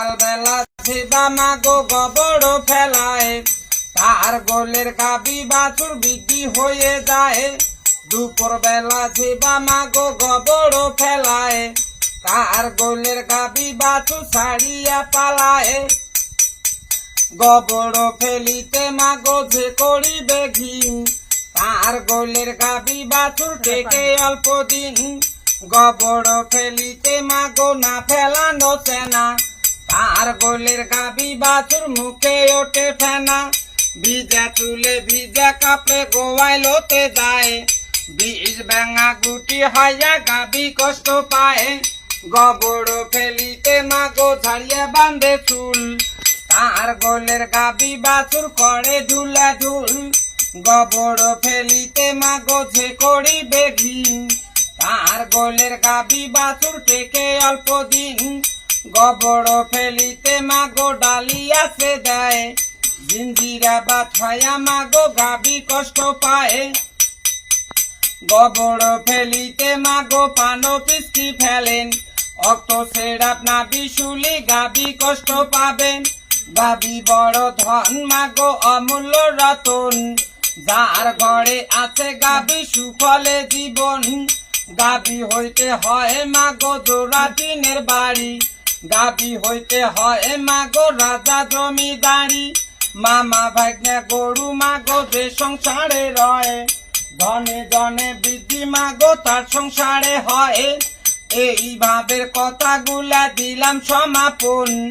সকালবেলা সেবা মাগো গোবর ফেলায়। তার গোলের গাবি বাছুর বিক্রি হয়ে যায়। দুপুর বেলা সেবা মাগো গোবর ফেলায়। তার গোলের গাবি বাছুর ছাড়িয়া পালায়। গোবর ফেলিতে মাগো যে করিবে ঘিন। তার গোলের গাবি বাছুর থেকে অল্প দিন। গোবর ফেলিতে মাগো না ফেলানো সেনা। তার গোলের গাবি বাছুর মুখে ওঠে ফেনা। ভিজা চুলে ভিজা কাপড়ে গোয়াইলোতে যায়। বিষ ব্যাঙা গুটি হইয়া গাবি কষ্ট পায়। গোবর ফেলিতে মাগো ঝাড়িয়া বান্ধে চুল। তার গোলের গাবি বাছুর করে ঝুলা ঝুল গোবর ফেলিতে মাগো যে করিবে ঘিন। তার গোলের গাবি বাছুর থেকে অল্প দিন। গোবর ফেলিতে মাগো ডালিয়া সে দেয়। জিঞ্জিরা বা ছয়া মাগো গাবি কষ্ট পায়। গোবর ফেলিতে মাগো পানো পিস্কি ফেলেন। অক্ত সেরাপ না বিশুলি গাবি কষ্ট পাবেন। গাবি বড় ধন মাগো অমূল্য রতন। যার ঘরে আছে গাবি সুফলে জীবন। গাবি হইতে হয় মাগো জোড়া টিনের বাড়ি। গাবি হইতে হয়, মাগো রাজা জমিদারি। মামা ভাগ্নে গরু, মাগো যে সংসারে রয়ে। ধনে ধনে বৃদ্ধি, মাগো তার সংসারে হয়। এইভাবে কথাগুলা দিলাম সমাপন।